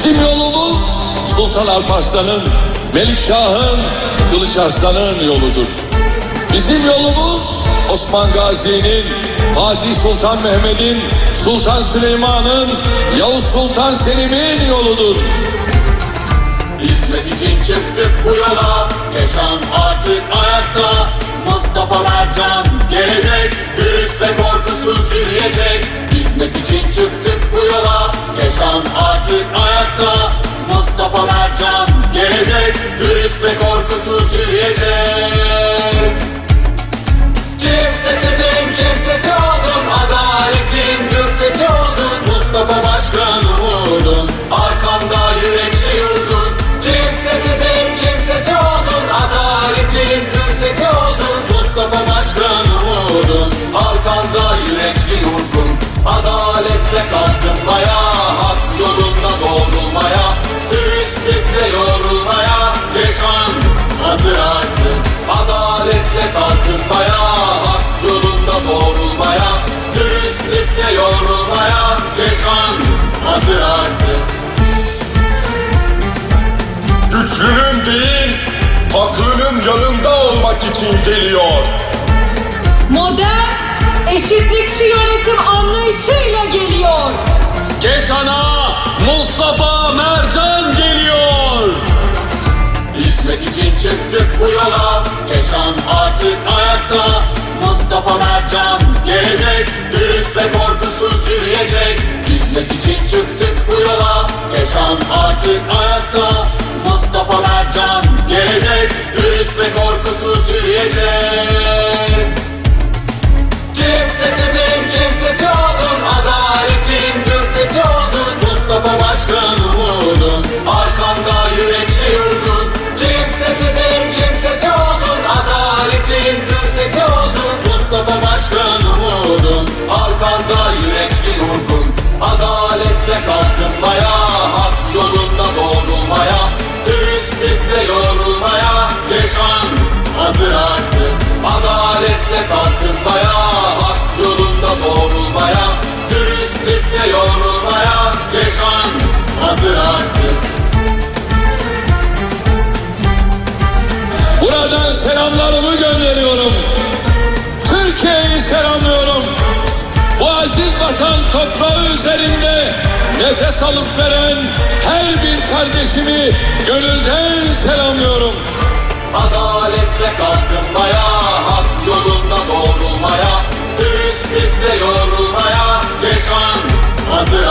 Bizim yolumuz Sultan Alparslan'ın, Melikşah'ın, Kılıç Arslan'ın yoludur. Bizim yolumuz Osman Gazi'nin, Fatih Sultan Mehmet'in, Sultan Süleyman'ın, Yavuz Sultan Selim'in yoludur. Hizmet için çıktık bu yola Keşan artık ayakta Mustafa Mercan Keşan artık ayakta Mustafa Mercan gelecek Dürüst ve korkusuz yürüyecek Kimsesizin kimsesi oldun Adaletin gürsesi oldun Mustafa Başkan umudun Arkanda yürekli yurdun. Kimsesizin kimsesi oldun Adaletin gürsesi oldun Mustafa Başkan umudun Arkanda yürekli yurdun. Adaletle kalkınmaya Hak yanında olmak için geliyor. Modern, eşitlikçi yönetim anlayışıyla geliyor. Keşan'a Mustafa Mercan geliyor. Hizmet için çıktık bu yola Keşan artık ayakta Mustafa Mercan gelecek Dürüst ve korkusuz nefes alıp veren her bir kardeşimi gönülden selamlıyorum. Adaletle kalkınmaya Hak yolunda doğrulmaya Dürüstlükle yorulmaya Yaşan adı